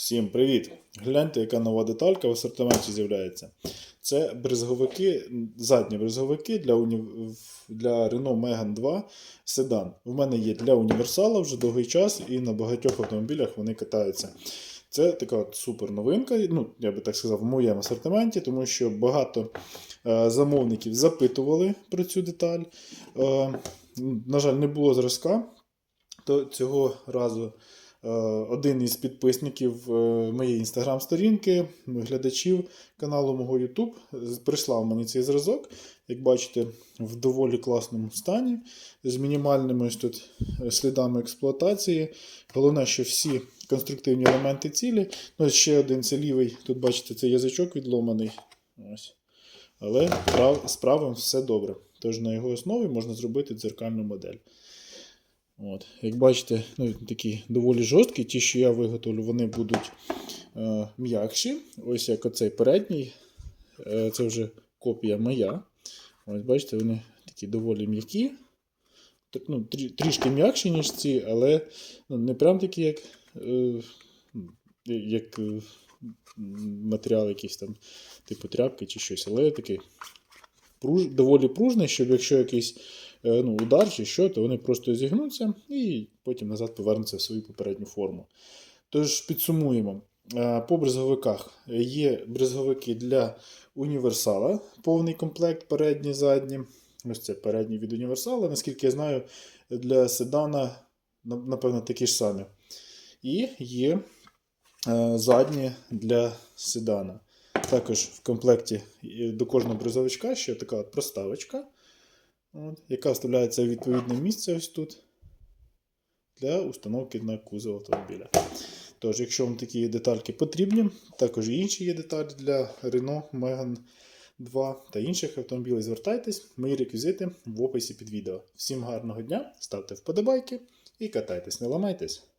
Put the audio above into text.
Всім привіт! Гляньте, яка нова деталька в асортименті з'являється. Це бризговики, задні бризговики для, уні... для Renault Megane 2 седан. В мене є для універсала вже довгий час, і на багатьох автомобілях вони катаються. Це така супер новинка, ну, я би так сказав, в моєму асортименті, тому що багато е, замовників запитували про цю деталь. Е, на жаль, не було зразка, то цього разу. Е, один із підписників е, моєї інстаграм-сторінки, глядачів каналу мого YouTube, прислав мені цей зразок. Як бачите, в доволі класному стані, з мінімальними ось тут слідами експлуатації. Головне, що всі конструктивні елементи цілі. Ну, ще один це лівий. Тут бачите, це язичок відломаний. Ось. Але з правим все добре. Тож на його основі можна зробити дзеркальну модель. От. Як бачите, ну, такі доволі жорсткі. Ті, що я виготовлю, вони будуть е, м'якші. Ось як оцей передній. Е, це вже копія моя. Ось бачите, вони такі доволі м'які. Ну, трі, трішки м'якші, ніж ці, але ну, не прям такі, як, е, як е, матеріал якийсь там, типу тряпки чи щось, але такий пруж, доволі пружний, щоб якщо якийсь ну, удар чи що, то вони просто зігнуться і потім назад повернуться в свою попередню форму. Тож підсумуємо. Е, По бризговиках є бризговики для універсала, повний комплект, передні, задні. Ось це передні від універсала. Наскільки я знаю, для седана, напевно, такі ж самі. І є е, задні для седана. Також в комплекті е, до кожного бризовичка ще така от проставочка, от, яка вставляється в відповідне місце ось тут для установки на кузов автомобіля. Тож, якщо вам такі детальки потрібні, також і інші є деталі для Renault Megane 2 та інших автомобілів, звертайтесь, мої реквізити в описі під відео. Всім гарного дня, ставте вподобайки і катайтесь, не ламайтесь.